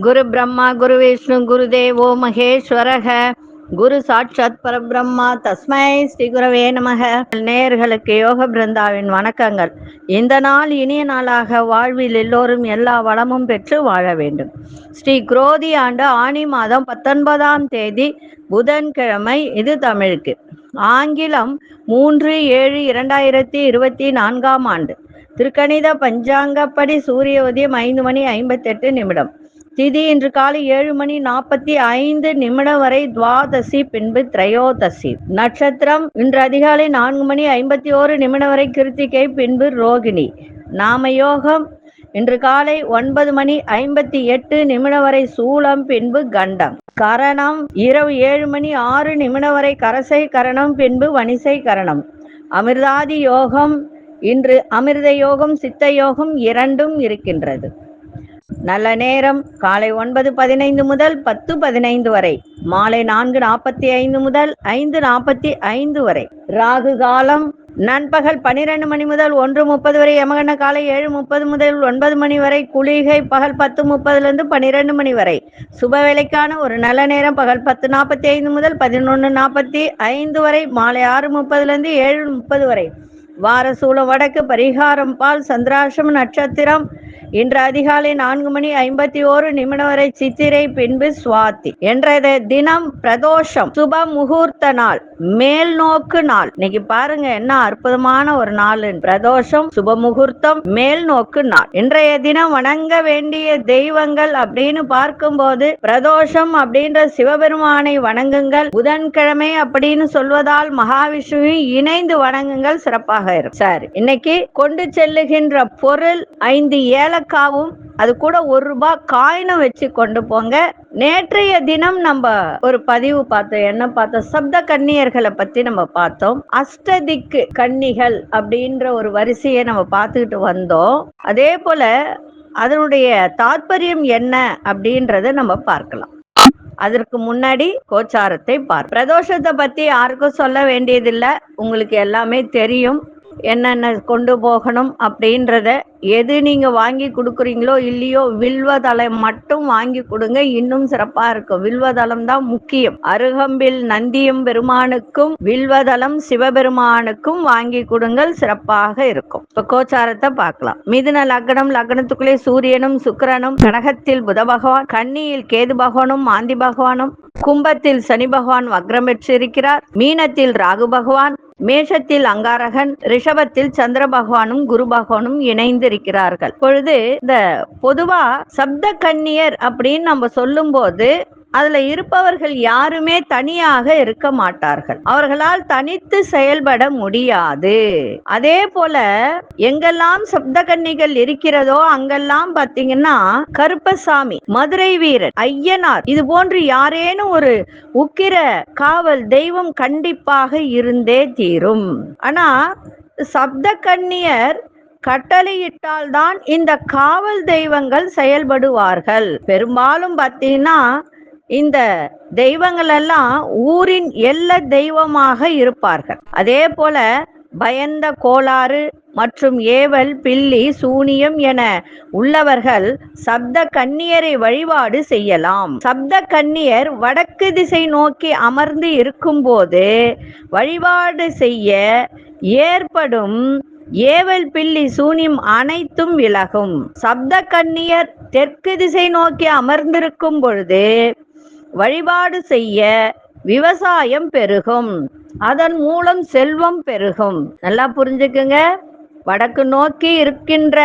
குரு பிரம்மா குரு விஷ்ணு குரு தேவோ மகேஸ்வரக. குரு சாட்சாத் பரபிரம்மா தஸ்மை ஸ்ரீ குரவே நமக. நேயர்களுக்கு யோக பிருந்தாவின் வணக்கங்கள். இந்த நாள் இனிய நாளாக வாழ்வில் எல்லோரும் எல்லா வளமும் பெற்று வாழ வேண்டும். ஸ்ரீ குரோதி ஆண்டு ஆணி மாதம் பத்தொன்பதாம் தேதி புதன்கிழமை இது தமிழுக்கு. ஆங்கிலம் மூன்று ஏழு இரண்டாயிரத்தி இருபத்தி நான்காம் ஆண்டு. திருக்கணித பஞ்சாங்கப்படி சூரிய உதயம் ஐந்து மணி ஐம்பத்தெட்டு நிமிடம். திதி இன்று காலை ஏழு மணி நாற்பத்தி ஐந்து நிமிடம் வரை துவாதசி பின்பு திரையோதசி. நட்சத்திரம் இன்று அதிகாலை நான்கு மணி ஐம்பத்தி ஓரு நிமிடம் வரை கிருத்திகை பின்பு ரோகிணி. நாமயோகம் இன்று காலை ஒன்பது மணி ஐம்பத்தி எட்டு நிமிடம் வரை சூலம் பின்பு கண்டம். கரணம் இரவு ஏழு மணி ஆறு நிமிடம் வரை கரசை கரணம் பின்பு வணிசை கரணம். அமிர்தாதி யோகம் இன்று அமிர்த யோகம் சித்த யோகம் இரண்டும் இருக்கின்றது. நல்ல நேரம். காலை ஒன்பது பதினைந்து முதல் பத்து பதினைந்து வரை. மாலை நான்கு நாற்பத்தி ஐந்து முதல் ஐந்து நாற்பத்தி ஐந்து வரை. ராகு காலம். நண்பகல் பனிரெண்டு மணி முதல் ஒன்று முப்பது வரை. யமகண்ட காலை ஏழு முப்பது முதல் ஒன்பது மணி வரை. குளிகை பகல் பத்து முப்பதுலேருந்து பன்னிரெண்டு மணி வரை. சுப வேலைக்கான ஒரு நல்ல நேரம். பகல் பத்து நாற்பத்தி ஐந்து முதல் பதினொன்று நாற்பத்தி ஐந்து வரை. மாலை ஆறு முப்பதுலேருந்து ஏழு முப்பது வரை. வார வடக்கு பரிகாரம் பால் சந்திராசம் நட்சத்திரம். இன்று அதிகாலை நான்கு மணி ஐம்பத்தி ஓரு நிமிடம் வரை சித்திரை பின்பு சுவாதி. என்ற தினம் பிரதோஷம் சுப முகூர்த்த நாள் மேல் நோக்கு நாள். இன்னைக்கு பாருங்க என்ன அற்புதமான ஒரு நாள். பிரதோஷம் சுப முகூர்த்தம் மேல் நோக்கு நாள். இன்றைய தினம் வணங்க வேண்டிய தெய்வங்கள் அப்படின்னு பார்க்கும்போது பிரதோஷம் அப்படின்ற சிவபெருமானை வணங்குங்கள். புதன்கிழமை அப்படின்னு சொல்வதால் மகாவிஷ்ணுவையும் இணைந்து வணங்குங்கள். சிறப்பாக இருக்கும் சரி இன்னைக்கு கொண்டு செல்லுகின்ற பொருள் ஐந்து ஏலக்காவும் அது கூட ஒரு ரூபாய் காயினும் வச்சு கொண்டு போங்க. நேற்றைய தினம் நம்ம ஒரு பதிவு பார்த்தோம். என்ன பார்த்தோம்? சப்த கன்னியர்களை பத்தி நம்ம பார்த்தோம். அஷ்டதிக்கு கன்னிகள் அப்படின்ற ஒரு வரிசையை நம்ம பார்த்துக்கிட்டு வந்தோம். அதே போல அதனுடைய தாற்பயம் என்ன அப்படின்றத நம்ம பார்க்கலாம். அதற்கு முன்னாடி கோச்சாரத்தை பார் பிரதோஷத்தை பத்தி யாருக்கும் சொல்ல வேண்டியதில்லை. உங்களுக்கு எல்லாமே தெரியும். என்னென்ன கொண்டு போகணும் அப்படின்றத எது நீங்க வாங்கி கொடுக்குறீங்களோ இல்லையோ வில்வதளம் மட்டும் வாங்கி கொடுங்க. இன்னும் சிறப்பா இருக்கும். வில்வதளம் தான் முக்கியம். அருகம்பில் நந்தியம் பெருமானுக்கும் வில்வதளம் சிவபெருமானுக்கும் வாங்கி கொடுங்கள். சிறப்பாக இருக்கும். இப்ப கோச்சாரத்தை பார்க்கலாம். மிதுன லக்னம் லக்னத்துக்குள்ளே சூரியனும் சுக்கிரனும் கடகத்தில் புத பகவான் கன்னியில் கேது பகவானும் மாந்தி பகவானும் கும்பத்தில் சனி பகவான் வக்ரம் பெற்றிருக்கிறார். மீனத்தில் ராகு பகவான் மேஷத்தில் அங்காரகன் ரிஷபத்தில் சந்திர பகவானும் குரு பகவானும் இணைந்திருக்கிறார்கள் பொழுது இந்த பொதுவா சப்த கன்னியர் அப்படின்னு நம்ம சொல்லும் போது அதுல இருப்பவர்கள் யாருமே தனியாக இருக்க மாட்டார்கள். அவர்களால் தனித்து செயல்பட முடியாது. அதே போல எங்கெல்லாம் சப்த கன்னிகள் இருக்கிறதோ அங்கெல்லாம் பாத்தீங்கன்னா கருப்பசாமி மதுரை வீரர் ஐயனார் இது போன்று யாரேனும் ஒரு உக்கிர காவல் தெய்வம் கண்டிப்பாக இருந்தே தீரும். ஆனா சப்த கன்னியர் கட்டளையிட்டால்தான் இந்த காவல் தெய்வங்கள் செயல்படுவார்கள். பெரும்பாலும் பார்த்தீங்கன்னா இந்த தெய்வங்கள் எல்லாம் ஊரின் எல்ல தெய்வமாக இருப்பார்கள். அதே போல பயந்த கோளாறு மற்றும் ஏவல் பில்லி சூனியம் என உள்ளவர்கள் சப்த கன்னியரை வழிபாடு செய்யலாம். சப்த கன்னியர் வடக்கு திசை நோக்கி அமர்ந்து இருக்கும்போது வழிபாடு செய்ய ஏற்படும் ஏவல் பில்லி சூனியம் அனைத்தும் விலகும். சப்த கன்னியர் தெற்கு திசை நோக்கி அமர்ந்திருக்கும் பொழுது வழிபாடு செய்ய விவசாயம் பெருகும். அதன் மூலம் செல்வம் பெருகும். நல்லா புரிஞ்சுக்குங்க? வடக்கு நோக்கி இருக்கின்ற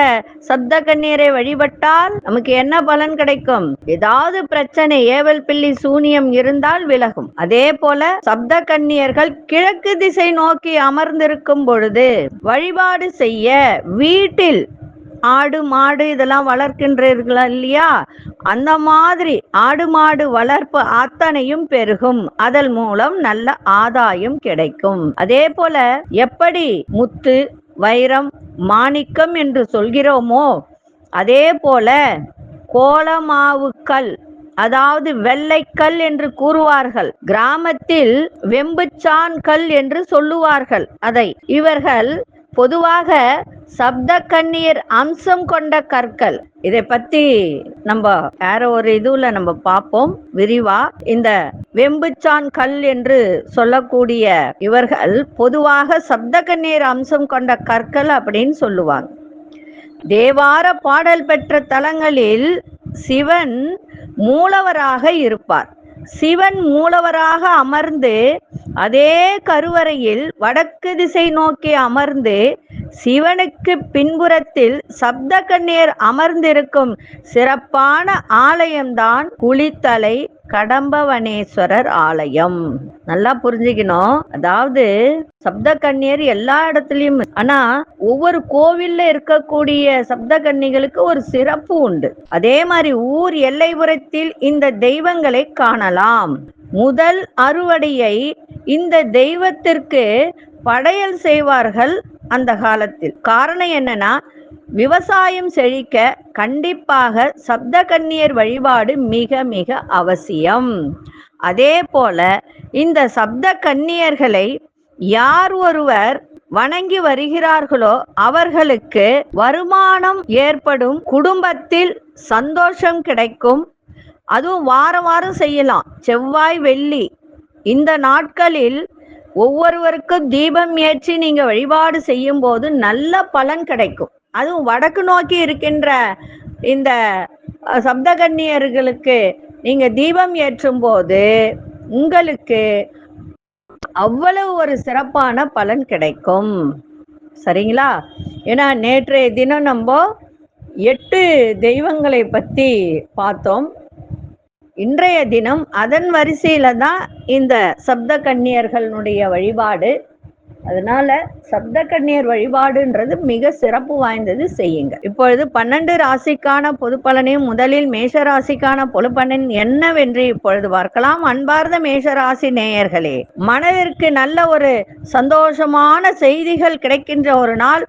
சப்த கண்ணீரை வழிபட்டால் நமக்கு என்ன பலன் கிடைக்கும்? ஏதாவது பிரச்சனை ஏவல் பிள்ளி சூனியம் இருந்தால் விலகும். அதே போல சப்த கன்னியர்கள் கிழக்கு திசை நோக்கி அமர்ந்திருக்கும் பொழுது வழிபாடு செய்ய வீட்டில் ஆடு மாடு இதெல்லாம் வளர்க்கின்றீர்களா இல்லையா? அந்த மாதிரி ஆடு மாடு வளர்ப்பு அத்தனையும் பெருகும். அதன் மூலம் நல்ல ஆதாயம் கிடைக்கும். அதே போல எப்படி முத்து வைரம் மாணிக்கம் என்று சொல்கிறோமோ? அதே போல கோலமாவுக்கல் அதாவது வெள்ளைக்கல் என்று கூறுவார்கள். கிராமத்தில் வெம்புச்சான் கல் என்று சொல்லுவார்கள். அதை இவர்கள் பொதுவாக சப்த கண்ணீர் அம்சம் கொண்ட கற்கள். இதை பத்தி நம்ம வேற ஒரு இதுல நம்ம பார்ப்போம். விரிவா இந்த வெம்புச்சான் கல் என்று சொல்லக்கூடிய இவர்கள் பொதுவாக சப்த கண்ணீர் அம்சம் கொண்ட கற்கள் அப்படின்னு சொல்லுவாங்க. தேவார பாடல் பெற்ற தலங்களில் சிவன் மூலவராக இருப்பார். சிவன் மூலவராக அமர்ந்து அதே கருவறையில் வடக்கு திசை நோக்கி அமர்ந்து சிவனுக்கு பின்புறத்தில் சப்த கண்ணீர் அமர்ந்திருக்கும் சிறப்பான ஆலயம்தான் குளித்தலை. கடம்பவனேஸ்வரர் ஆலயம். நல்லா புரிஞ்சுக்கணும். அதாவது சப்த கன்னியர் எல்லா இடத்துலயும் ஆனா ஒவ்வொரு கோவில்ல இருக்கக்கூடிய சப்த கன்னிகளுக்கு ஒரு சிறப்பு உண்டு. அதே மாதிரி ஊர் எல்லைப்புறத்தில் இந்த தெய்வங்களை காணலாம். முதல் அறுவடையை இந்த தெய்வத்திற்கு படையல் செய்வார்கள் அந்த காலத்தில். காரணம் என்னன்னா விவசாயம் செழிக்க கண்டிப்பாக சப்த கன்னியர் வழிபாடு மிக மிக அவசியம். அதே போல இந்த சப்த கன்னியர்களை யார் ஒருவர் வணங்கி வருகிறார்களோ அவர்களுக்கு வருமானம் ஏற்படும் குடும்பத்தில் சந்தோஷம் கிடைக்கும். அதுவும் வாரம் வாரம் செய்யலாம். செவ்வாய் வெள்ளி இந்த நாட்களில் ஒவ்வொருவருக்கும் தீபம் ஏற்றி நீங்க வழிபாடு செய்யும் போது நல்ல பலன் கிடைக்கும். அதுவும் வடக்கு நோக்கி இருக்கின்ற இந்த சப்தகன்னியர்களுக்கு நீங்க தீபம் ஏற்றும் போது உங்களுக்கு அவ்வளவு ஒரு சிறப்பான பலன் கிடைக்கும். சரிங்களா? ஏன்னா நேற்றைய தினம் நம்ம எட்டு தெய்வங்களை பத்தி பார்த்தோம். இன்றைய தினம் அதன் வரிசையில தான் இந்த சப்த கன்னியர்களுடைய வழிபாடு அதனால சப்த கண்ணியர் வழிபாடுன்றது மிக சிறப்பு வாய்ந்தது செய்யுங்க இப்பொழுது பன்னெண்டு ராசிக்கான பொது பலனையும் முதலில் மேஷ ராசிக்கான பொது பலன் என்னவென்று இப்பொழுது பார்க்கலாம். அன்பார்ந்த மேஷ ராசி நேயர்களே மனதிற்கு நல்ல ஒரு சந்தோஷமான செய்திகள் கிடைக்கின்ற ஒரு நாள்.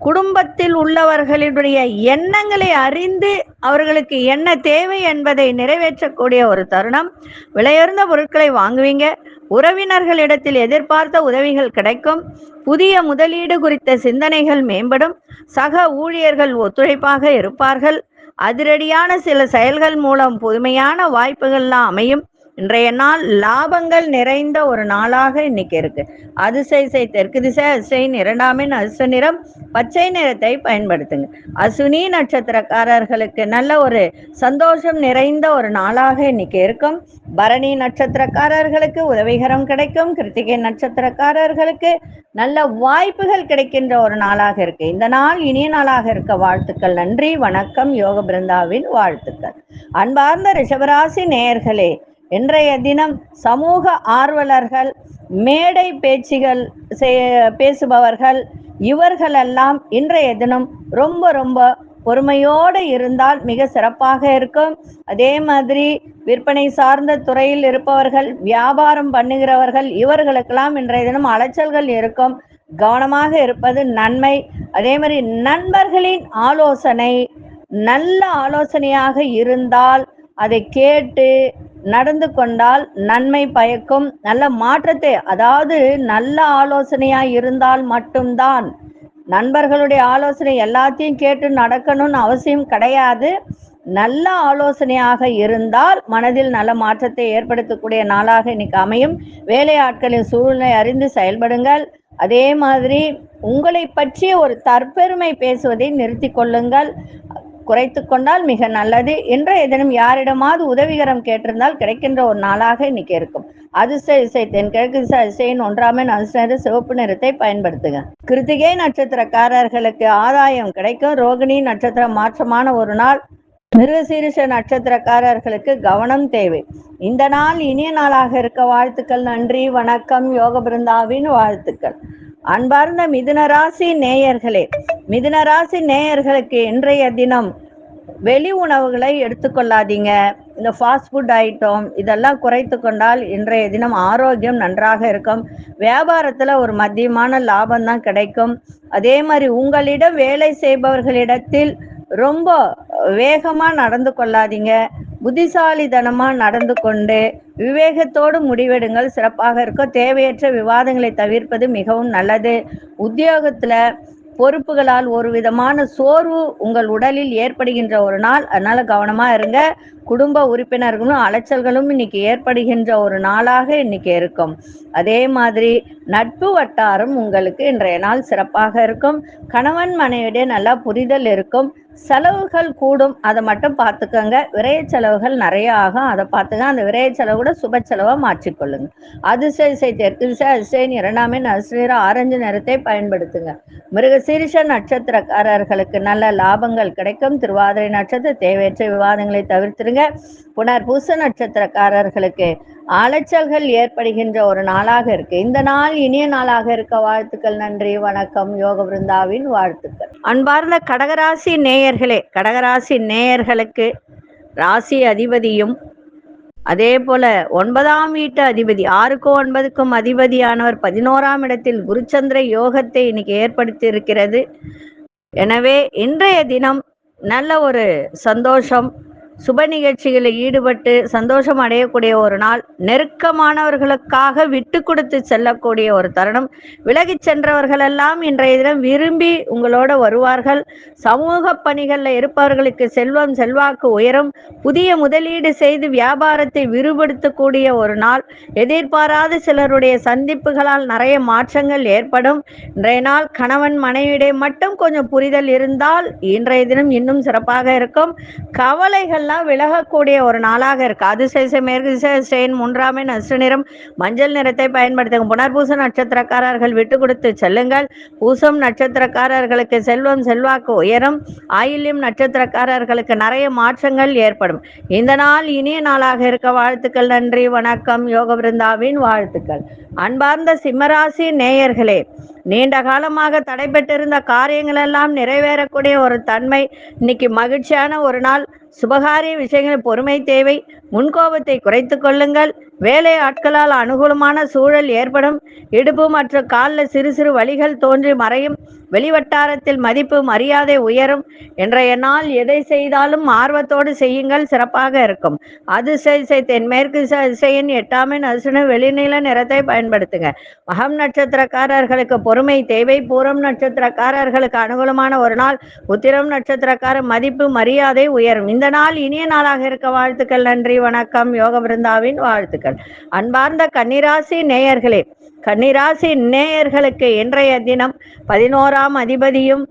குடும்பத்தில் உள்ளவர்களுடைய எண்ணங்களை அறிந்து அவர்களுக்கு என்ன தேவை என்பதை நிறைவேற்றக்கூடிய ஒரு தருணம். விலையுயர்ந்த பொருட்களை வாங்குவீங்க. உறவினர்களிடத்தில் எதிர்பார்த்த உதவிகள் கிடைக்கும். புதிய முதலீடு குறித்த சிந்தனைகள் மேம்படும். சக ஊழியர்கள் ஒத்துழைப்பாக இருப்பார்கள். அதிரடியான சில செயல்கள் மூலம் புதுமையான வாய்ப்புகள்லாம் அமையும். இன்றைய நாள் லாபங்கள் நிறைந்த ஒரு நாளாக இன்னைக்கு இருக்கு. அதிசை தெற்கு திசை அசைன் இரண்டாமின் அசு நிறம். பச்சை நிறத்தை பயன்படுத்துங்க. அசுனி நட்சத்திரக்காரர்களுக்கு நல்ல ஒரு சந்தோஷம் நிறைந்த ஒரு நாளாக இன்னைக்கு இருக்கும். பரணி நட்சத்திரக்காரர்களுக்கு உதவிகரம் கிடைக்கும். கிருத்திகை நட்சத்திரக்காரர்களுக்கு நல்ல வாய்ப்புகள் கிடைக்கின்ற ஒரு நாளாக இருக்கு. இந்த நாள் இனிய நாளாக இருக்க வாழ்த்துக்கள். நன்றி. வணக்கம். யோக பிருந்தாவின் வாழ்த்துக்கள். அன்பார்ந்த ரிஷபராசி நேயர்களே இன்றைய தினம் சமூக ஆர்வலர்கள் மேடை பேச்சுகள் செய்- பேசுபவர்கள் இவர்களெல்லாம் இன்றைய தினம் ரொம்ப ரொம்ப பொறுமையோடு இருந்தால் மிக சிறப்பாக இருக்கும். அதே மாதிரி விற்பனை சார்ந்த துறையில் இருப்பவர்கள் வியாபாரம் பண்ணுகிறவர்கள் இவர்களுக்கெல்லாம் இன்றைய தினம் அலைச்சல்கள் இருக்கும். கவனமாக இருப்பது நன்மை. அதே மாதிரி நண்பர்களின் ஆலோசனை நல்ல ஆலோசனையாக இருந்தால் அதை கேட்டு நடந்து கொண்டால் நன்மை பயக்கும். நல்ல மாற்றத்தை அதாவது நல்ல ஆலோசனையா இருந்தால் மட்டும்தான். நண்பர்களுடைய ஆலோசனை எல்லாத்தையும் கேட்டு நடக்கணும்னு அவசியம் கிடையாது. நல்ல ஆலோசனையாக இருந்தால் மனதில் நல்ல மாற்றத்தை ஏற்படுத்தக்கூடிய நாளாக இன்னைக்கு அமையும். வேலையாட்களின் சூழ்நிலை அறிந்து செயல்படுங்கள். அதே மாதிரி உங்களை பற்றி ஒரு தற்பெருமை பேசுவதை நிறுத்தி கொள்ளுங்கள். குறைத்து கொண்டால் மிக நல்லது. என்ற ஏதேனும் யாரிடமாவது உதவிகரம் கேட்டிருந்தால் கிடைக்கின்ற ஒரு நாளாக இன்னைக்கு இருக்கும். அதிர்ஷ்ட இசை தென்கிழக்கு திசை இசையின் ஒன்றாமே அதிர்ஷ்ட சிவப்பு நிறத்தை பயன்படுத்துங்க கிருத்திகை நட்சத்திரக்காரர்களுக்கு ஆதாயம் கிடைக்கும். ரோகிணி நட்சத்திரம் மாற்றமான ஒரு நாள். மிருகசீரிஷ நட்சத்திரக்காரர்களுக்கு கவனம் தேவை. இந்த நாள் இனிய நாளாக இருக்க வாழ்த்துக்கள். நன்றி வணக்கம். யோக பிருந்தாவின் வாழ்த்துக்கள். அன்பார்ந்த மிதுனராசி நேயர்களே மிதுனராசி நேயர்களுக்கு இன்றைய தினம் வெளி உணவுகளை எடுத்துக்கொள்ளாதீங்க இந்த ஃபாஸ்ட் ஃபுட் ஐட்டம் இதெல்லாம் குறைத்து கொண்டால் இன்றைய தினம் ஆரோக்கியம் நன்றாக இருக்கும். வியாபாரத்தில் ஒரு மத்தியமான லாபம் தான் கிடைக்கும். அதே மாதிரி உங்களிடம் வேலை செய்பவர்களிடத்தில் ரொம்ப வேகமாக நடந்து கொள்ளாதீங்க. புத்திசாலிதனமாக நடந்து கொண்டு விவேகத்தோடு முடிவெடுங்கள். சிறப்பாக இருக்கும் தேவையற்ற விவாதங்களை தவிர்ப்பது மிகவும் நல்லது. உத்தியோகத்துல பொறுப்புகளால் ஒரு விதமான சோர்வு உங்கள் உடலில் ஏற்படுகின்ற ஒரு நாள். அதனால கவனமா இருங்க. குடும்ப உறுப்பினர்களும் அலைச்சல்களும் இன்னைக்கு ஏற்படுகின்ற ஒரு நாளாக இன்னைக்கு இருக்கும். அதே மாதிரி நட்பு வட்டாரம் உங்களுக்கு இன்றைய நாள் சிறப்பாக இருக்கும். கணவன் மனைவியிடையே நல்லா புரிதல் இருக்கும். செலவுகள் கூடும் அதை மட்டும் பார்த்துக்கோங்க. விரைய செலவுகள் நிறைய ஆகும் அதை பார்த்துக்க அந்த விரைய செலவு கூட சுப செலவா மாற்றிக்கொள்ளுங்க. அதிசய திசை தெற்கு திசை அதிசயன் இரண்டாமே நசுநீர ஆரஞ்சு நிறத்தை பயன்படுத்துங்க. மிருகசீரிஷ நட்சத்திரக்காரர்களுக்கு நல்ல லாபங்கள் கிடைக்கும். திருவாதிரை நட்சத்திர தேவையற்ற விவாதங்களை தவிர்த்துருங்க. புனர் பூச நட்சத்திரக்காரர்களுக்கு அலைச்சல்கள் ஏற்படுகின்ற ஒரு நாளாக இருக்கு. இந்த நாள் இனிய நாளாக இருக்க வாழ்த்துக்கள் நன்றி வணக்கம். யோக விருந்தாவின் வாழ்த்துக்கள். அன்பார்ந்த கடகராசி நேயர்களே கடகராசி நேயர்களுக்கு ராசி அதிபதியும் அதே போல ஒன்பதாம் வீட்டு அதிபதி ஆறுக்கும் ஒன்பதுக்கும் அதிபதியானவர் பதினோராம் இடத்தில் குருச்சந்திர யோகத்தை இன்னைக்கு ஏற்படுத்தி இருக்கிறது எனவே இன்றைய தினம் நல்ல ஒரு சந்தோஷம் சுப நிகழ்ச்சிகளில் ஈடுபட்டு சந்தோஷம் அடையக்கூடிய ஒரு நாள். நெருக்கமானவர்களுக்காக விட்டு கொடுத்து செல்லக்கூடிய ஒரு தருணம். விலகி சென்றவர்கள் எல்லாம் இன்றைய தினம் விரும்பி உங்களோட வருவார்கள். சமூக பணிகளில் இருப்பவர்களுக்கு செல்வம் செல்வாக்கு உயரும். புதிய முதலீடு செய்து வியாபாரத்தை விரிவுபடுத்தக்கூடிய ஒரு நாள். எதிர்பாராத சிலருடைய சந்திப்புகளால் நிறைய மாற்றங்கள் ஏற்படும். இன்றைய நாள் கணவன் மனைவியிடையே மட்டும் கொஞ்சம் புரிதல் இருந்தால் இன்றைய தினம் இன்னும் சிறப்பாக இருக்கும். கவலைகள் எல்லாம் விலகக்கூடிய ஒரு நாளாக இருக்கு. அதிசய மேற்கு திசை ஸ்டெயின் நசு நஷ்ட நிறம். மஞ்சள் நிறத்தை பயன்படுத்துங்க புனர்பூச நட்சத்திரக்காரர்கள் விட்டு கொடுத்து செல்லுங்கள். பூசம் நட்சத்திரக்காரர்களுக்கு செல்வம் செல்வாக்கு உயரும். ஆயில்யம் நட்சத்திரக்காரர்களுக்கு நிறைய மாற்றங்கள் ஏற்படும். இந்த நாள் இனிய நாளாக இருக்க வாழ்த்துக்கள் நன்றி வணக்கம். யோக பிருந்தாவின் வாழ்த்துக்கள். அன்பார்ந்த சிம்மராசி நேயர்களே நீண்ட காலமாக தடைபெற்றிருந்த காரியங்கள் எல்லாம் நிறைவேறக்கூடிய ஒரு தன்மை இன்னைக்கு மகிழ்ச்சியான ஒரு நாள். சுபகாரிய விஷயங்கள் பொறுமை தேவை. முன்கோபத்தை குறைத்து கொள்ளுங்கள். வேலை ஆட்களால் அனுகூலமான சூழல் ஏற்படும். இடுப்பு மற்றும் காலில் சிறு சிறு வலிகள் தோன்றி மறையும். வெளிவட்டாரத்தில் மதிப்பு மரியாதை உயரும். இன்றைய நாள் எதை செய்தாலும் ஆர்வத்தோடு செய்யுங்கள் சிறப்பாக இருக்கும். அதிசய தென்மேற்கு திசையின் எட்டாமின் அசுன வெளிநில நிறத்தை பயன்படுத்துங்க. மகம் நட்சத்திரக்காரர்களுக்கு பொறுமை தேவை. பூரம் நட்சத்திரக்காரர்களுக்கு அனுகூலமான ஒரு நாள். உத்திரம் நட்சத்திரக்கார மதிப்பு மரியாதை உயரும். இந்த நாள் இனிய நாளாக இருக்க வாழ்த்துக்கள். நன்றி வணக்கம். யோக பிருந்தாவின் வாழ்த்துக்கள். அன்பார்ந்த கன்னிராசி நேயர்களே கன்னிராசி நேயர்களுக்கு இன்றைய தினம் பதினோராம் அதிபதியும்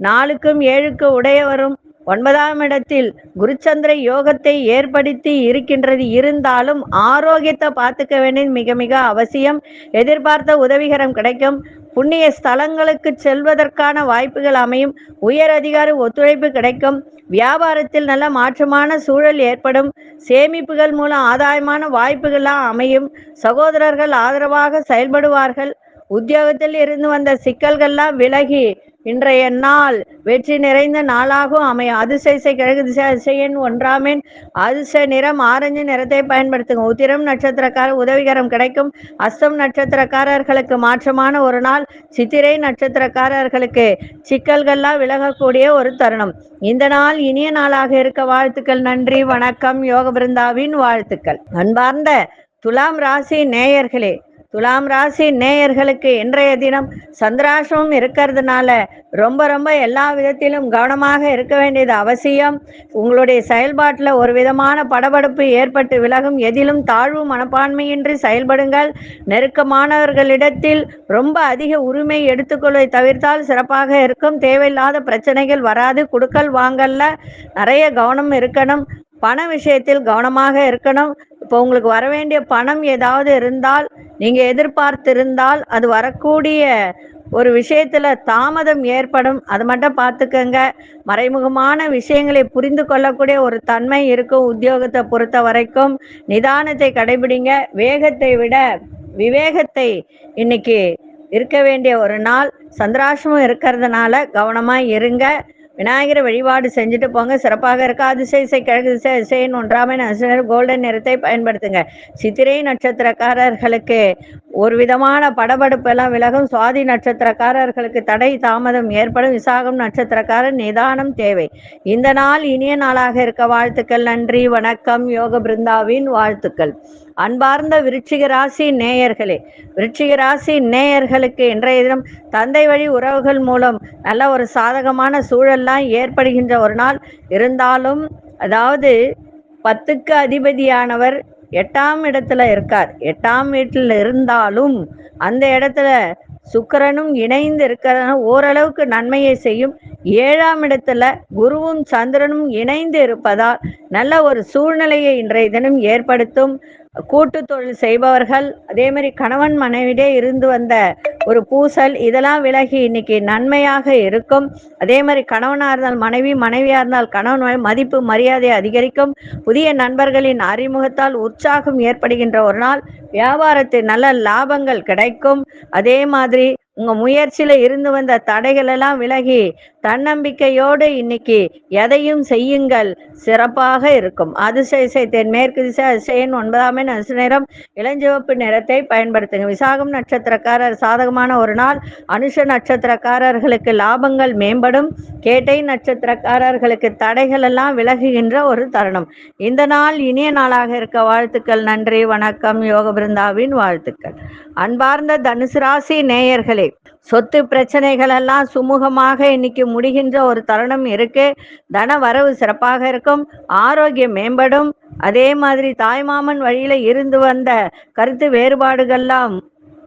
நாளுக்கும் ஏழுக்கு உடையவரும் ஒன்பதாம் இடத்தில் குருச்சந்திர யோகத்தை ஏற்படுத்தி இருக்கின்றது. இருந்தாலும் ஆரோக்கியத்தை பார்த்துக்க வேண்டியது மிக மிக அவசியம். எதிர்பார்த்த உதவிகரம் கிடைக்கும். புண்ணிய ஸ்தலங்களுக்கு செல்வதற்கான வாய்ப்புகள் அமையும். உயர் அதிகாரி ஒத்துழைப்பு கிடைக்கும். வியாபாரத்தில் நல்ல மாற்றமான சூழல் ஏற்படும். சேமிப்புகள் மூலம் ஆதாயமான வாய்ப்புகள்லாம் அமையும். சகோதரர்கள் ஆதரவாக செயல்படுவார்கள். உத்தியோகத்தில் இருந்து வந்த சிக்கல்கள்லாம் விலகி இன்றைய நாள் வெற்றி நிறைந்த நாளாகவும் அமையும். அதிசய கிழக்கு திசை அதிசயன் ஒன்றாமின். அதிசய நிறம் ஆரஞ்சு நிறத்தை பயன்படுத்துங்க. உத்திரம் நட்சத்திரக்கார உதவிகரம் கிடைக்கும். அஸ்தம் நட்சத்திரக்காரர்களுக்கு மாற்றமான ஒரு நாள். சித்திரை நட்சத்திரக்காரர்களுக்கு சிக்கல்கள்லாம் விலகக்கூடிய ஒரு தருணம். இந்த நாள் இனிய நாளாக இருக்க வாழ்த்துக்கள். நன்றி வணக்கம். யோக பிருந்தாவின் வாழ்த்துக்கள். அன்பார்ந்த துலாம் ராசி நேயர்களே துலாம் ராசி நேயர்களுக்கு இன்றைய தினம் சந்திராசிரமம் இருக்கிறதுனால ரொம்ப ரொம்ப எல்லா விதத்திலும் கவனமாக இருக்க வேண்டியது அவசியம். உங்களுடைய செயல்பாட்டில் ஒரு விதமான படபடப்பு ஏற்பட்டு விலகும் எதிலும் தாழ்வு மனப்பான்மையின்றி செயல்படுங்கள். நெருக்கமானவர்களிடத்தில் ரொம்ப அதிக உரிமை எடுத்துக்கொள்வதை தவிர்த்தால் சிறப்பாக இருக்கும். தேவையில்லாத பிரச்சனைகள் வராது. குடுக்கல் வாங்கல்ல நிறைய கவனம் இருக்கணும். பண விஷயத்தில் கவனமாக இருக்கணும். இப்போ உங்களுக்கு வர வேண்டிய பணம் ஏதாவது இருந்தால் நீங்க எதிர்பார்த்திருந்தால் அது வரக்கூடிய ஒரு விஷயத்துல தாமதம் ஏற்படும். அது மட்டும் பார்த்துக்கங்க. மறைமுகமான விஷயங்களை புரிந்து கொள்ளக்கூடிய ஒரு தன்மை இருக்கும் உத்தியோகத்தை பொறுத்த வரைக்கும். நிதானத்தை கடைபிடிங்க. வேகத்தை விட விவேகத்தை இன்னைக்கு இருக்க வேண்டிய ஒரு நாள். சந்திராசமும் இருக்கிறதுனால கவனமா இருங்க. விநாயகரை வழிபாடு செஞ்சுட்டு போங்க. சிறப்பாக இருக்க அதிசய கிழக்கு திசை இசைன்னு ஒன்றாமை நட்சத்திர கோல்டன் நிறத்தை பயன்படுத்துங்க. சித்திரை நட்சத்திரக்காரர்களுக்கு ஒரு விதமான படபடுப்பு எல்லாம் விலகும். சுவாதி நட்சத்திரக்காரர்களுக்கு தடை தாமதம் ஏற்படும். விசாகம் நட்சத்திரக்காரர் நிதானம் தேவை. இந்த நாள் இனிய நாளாக இருக்க வாழ்த்துக்கள். நன்றி வணக்கம். யோக பிருந்தாவின் வாழ்த்துக்கள். அன்பார்ந்த விருட்சிக ராசி நேயர்களே விருட்சிக ராசி நேயர்களுக்கு இன்றைய தினம் தந்தை வழி உறவுகள் மூலம் நல்ல ஒரு சாதகமான சூழல் எல்லாம் ஏற்படுகின்ற ஒரு நாள் இருந்தாலும் அதாவது பத்துக்கு அதிபதியானவர் எட்டாம் இடத்துல இருக்கார். எட்டாம் வீட்டில் இருந்தாலும் அந்த இடத்துல சுக்கரனும் இணைந்து இருக்கிறதுனால ஓரளவுக்கு நன்மையை செய்யும். ஏழாம் இடத்துல குருவும் சந்திரனும் இணைந்து இருப்பதால் நல்ல ஒரு சூழ்நிலையை இன்றைய தினம் ஏற்படுத்தும். கூட்டு தொழில் செய்பவர்கள் அதே மாதிரி கணவன் மனைவிடே இருந்து வந்த ஒரு பூசல் இதெல்லாம் விலகி இன்னைக்கு நன்மையாக இருக்கும். அதே மாதிரி கணவனாக இருந்தால் மனைவி மனைவியாக இருந்தால் கணவன் மதிப்பு மரியாதை அதிகரிக்கும். புதிய நண்பர்களின் அறிமுகத்தால் உற்சாகம் ஏற்படுகின்ற ஒரு நாள். வியாபாரத்தில் நல்ல லாபங்கள் கிடைக்கும். அதே மாதிரி உங்க முயற்சியில இருந்து வந்த தடைகள் எல்லாம் விலகி தன்னம்பிக்கையோடு இன்னைக்கு எதையும் செய்யுங்கள். சிறப்பாக இருக்கும். அதிசய தென்மேற்கு திசை அதிசயன் ஒன்பதாம் எண் அசு நிறம் இளஞ்சிவப்பு நிறத்தை பயன்படுத்துங்க விசாகம் நட்சத்திரக்காரர் சாதகமான ஒரு நாள். அனுஷ நட்சத்திரக்காரர்களுக்கு லாபங்கள் மேம்படும். கேட்டை நட்சத்திரக்காரர்களுக்கு தடைகள் எல்லாம் விலகுகின்ற ஒரு தருணம். இந்த நாள் இனிய நாளாக இருக்க வாழ்த்துக்கள். நன்றி வணக்கம். யோக பிருந்தாவின் வாழ்த்துக்கள். அன்பார்ந்த தனுசு ராசி நேயர்களே சொத்து பிரச்சனைகள் எல்லாம் சுமூகமாக இன்னைக்கு முடிகின்ற ஒரு தருணம் இருக்கு. தன வரவு சிறப்பாக இருக்கும். ஆரோக்கியம் மேம்படும். அதே மாதிரி தாய்மாமன் வழியில இருந்து வந்த கருத்து வேறுபாடுகள்லாம்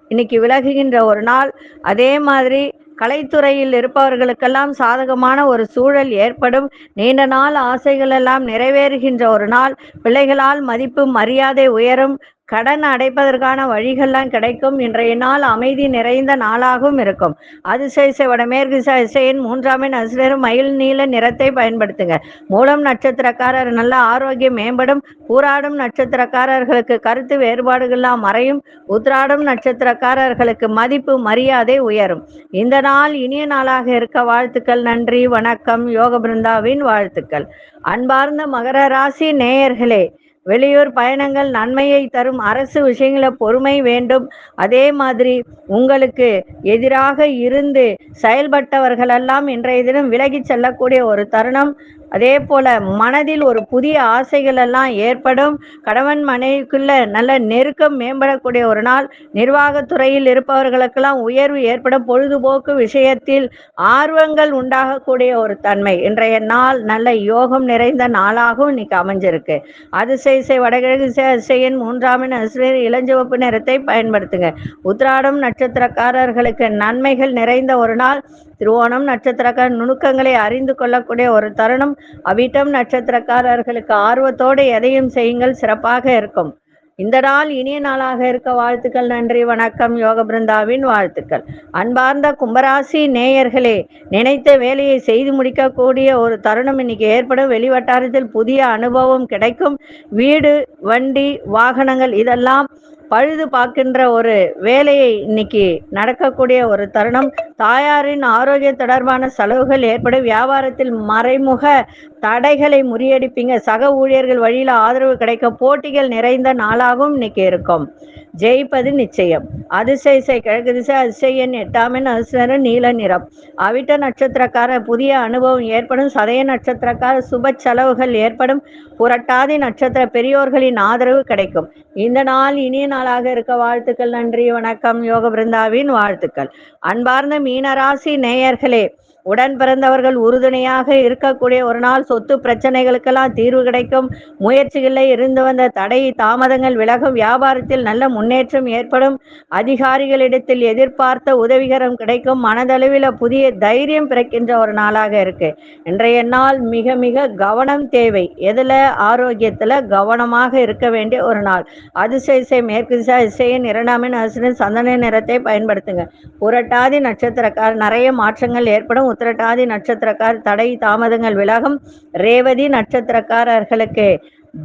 இன்னைக்கு விலகுகின்ற ஒரு நாள். அதே மாதிரி கலைத்துறையில் இருப்பவர்களுக்கெல்லாம் சாதகமான ஒரு சூழல் ஏற்படும். நீண்ட நாள் ஆசைகள் எல்லாம் நிறைவேறுகின்ற ஒரு நாள். பிள்ளைகளால் மதிப்பு மரியாதை உயரும். கடன் அடைப்பதற்கான வழிகள்லாம் கிடைக்கும். இன்றைய நாள் அமைதி நிறைந்த நாளாகவும் இருக்கும். அதிசயசை வடமேற்கு திசையின் மூன்றாம் எண் அசுரரும் மயில் நீல நிறத்தை பயன்படுத்துங்க. மூலம் நட்சத்திரக்காரர் நல்ல ஆரோக்கியம் மேம்படும். பூராடும் நட்சத்திரக்காரர்களுக்கு கருத்து வேறுபாடுகள்லாம் மறையும். உத்ராடும் நட்சத்திரக்காரர்களுக்கு மதிப்பு மரியாதை உயரும். இந்த நாள் இனிய நாளாக இருக்க வாழ்த்துக்கள். நன்றி வணக்கம். யோக பிருந்தாவின் வாழ்த்துக்கள். அன்பார்ந்த மகர ராசி நேயர்களே வெளியூர் பயணங்கள் நன்மையை தரும் அரசு விஷயங்களை பொறுமை வேண்டும். அதே மாதிரி உங்களுக்கு எதிராக இருந்து செயல்பட்டவர்களெல்லாம் இன்றைய தினம் விலகி செல்லக்கூடிய ஒரு தருணம். அதே போல மனதில் ஒரு புதிய ஆசைகள் எல்லாம் ஏற்படும். கணவன் மனைவிக்குள்ள நல்ல நெருக்கம் மேம்படக்கூடிய ஒரு நாள். நிர்வாகத்துறையில் இருப்பவர்களுக்கெல்லாம் உயர்வு ஏற்படும். பொழுதுபோக்கு விஷயத்தில் ஆர்வங்கள் உண்டாகக்கூடிய ஒரு தன்மை. இன்றைய நாள் நல்ல யோகம் நிறைந்த நாளாகவும் இன்னைக்கு அமைஞ்சிருக்கு. அதிசய வடகிழக்கு அதிசயன் மூன்றாம் இளஞ்சிவப்பு நிறத்தை பயன்படுத்துங்க. உத்ராடம் நட்சத்திரக்காரர்களுக்கு நன்மைகள் நிறைந்த ஒரு நாள். திருவோணம் நட்சத்திரக்கார நுணுக்கங்களை அறிந்து கொள்ளக்கூடிய ஒரு தருணம். அவிட்டம் நட்சத்திரக்காரர்களுக்கு ஆர்வத்தோடு எதையும் செய்யுங்கள் சிறப்பாக இருக்கும். இந்த நாள் இனிய நாளாக இருக்க வாழ்த்துக்கள் நன்றி வணக்கம் யோக பிருந்தாவின் வாழ்த்துக்கள். அன்பார்ந்த கும்பராசி நேயர்களே நினைத்த வேலையை செய்து முடிக்கக்கூடிய ஒரு தருணம் இன்னைக்கு ஏற்படும். வெளிவட்டாரத்தில் புதிய அனுபவம் கிடைக்கும். வீடு வண்டி வாகனங்கள் இதெல்லாம் பழுது பார்க்கின்ற ஒரு வேலையை இன்னைக்கு நடக்கக்கூடிய ஒரு தருணம். தாயாரின் ஆரோக்கிய தொடர்பான செலவுகள் ஏற்படும் வியாபாரத்தில் மறைமுக தடைகளை முறியடிப்பீங்க. சக ஊழியர்கள் வழியில் ஆதரவு கிடைக்க போட்டிகள் நிறைந்த நாளாகவும் இன்னைக்கு இருக்கும். ஜெயிப்பது நிச்சயம். அதிசயசை கிழக்கு திசை அதிசயன் எட்டாமின் அதிசர நீல நிறம். அவிட்ட நட்சத்திரக்கார புதிய அனுபவம் ஏற்படும். சதய நட்சத்திரக்கார சுப செலவுகள் ஏற்படும். புரட்டாதி நட்சத்திர பெரியோர்களின் ஆதரவு கிடைக்கும். இந்த நாள் இனிய நாளாக இருக்க வாழ்த்துக்கள் நன்றி வணக்கம். யோக பிருந்தாவின் வாழ்த்துக்கள். அன்பார்ந்த மீனராசி நேயர்களே உடன் பிறந்தவர்கள் உறுதுணையாக இருக்கக்கூடிய ஒரு நாள் சொத்து பிரச்சனைகளுக்கெல்லாம் தீர்வு கிடைக்கும். முயற்சிகளில் இருந்து வந்த தடை தாமதங்கள் விலகும். வியாபாரத்தில் நல்ல முன்னேற்றம் ஏற்படும். அதிகாரிகளிடத்தில் எதிர்பார்த்த உதவிகரம் கிடைக்கும். மனதளவில் புதிய தைரியம் பிறக்கின்ற ஒரு நாளாக இருக்கு. இன்றைய நாள் மிக மிக கவனம் தேவை. எதுல? ஆரோக்கியத்துல கவனமாக இருக்க வேண்டிய ஒரு நாள். அதிசய மேற்கு திசை இசையின் இரண்டாமின் அரசின் சந்தன நிறத்தை பயன்படுத்துங்க. புரட்டாதி நட்சத்திரக்கார் நிறைய மாற்றங்கள் ஏற்படும். உத்திரட்டாதி நட்சத்திரக்கார் தடை தாமதங்கள் விலகும். ரேவதி நட்சத்திரக்காரர்களுக்கு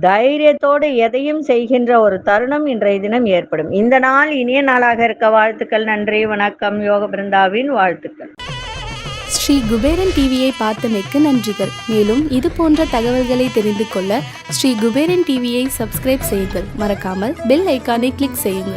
தைரியத்தோடு எதையும் செய்கின்ற ஒரு தருணம் இன்றைய தினம் ஏற்படும். இந்த நாள் இனிய நாளாக இருக்க வாழ்த்துக்கள் நன்றி வணக்கம். யோக பிருந்தாவின் வாழ்த்துக்கள். ஸ்ரீ குபேரன் டிவியை பார்த்தமைக்கு நன்றிகள். மேலும் இது போன்ற தகவல்களை தெரிந்து கொள்ள ஸ்ரீ குபேரன் டிவியை சப்ஸ்கிரைப் செய்யுங்கள். மறக்காமல் பெல் ஐக்கானை கிளிக் செய்யுங்கள்.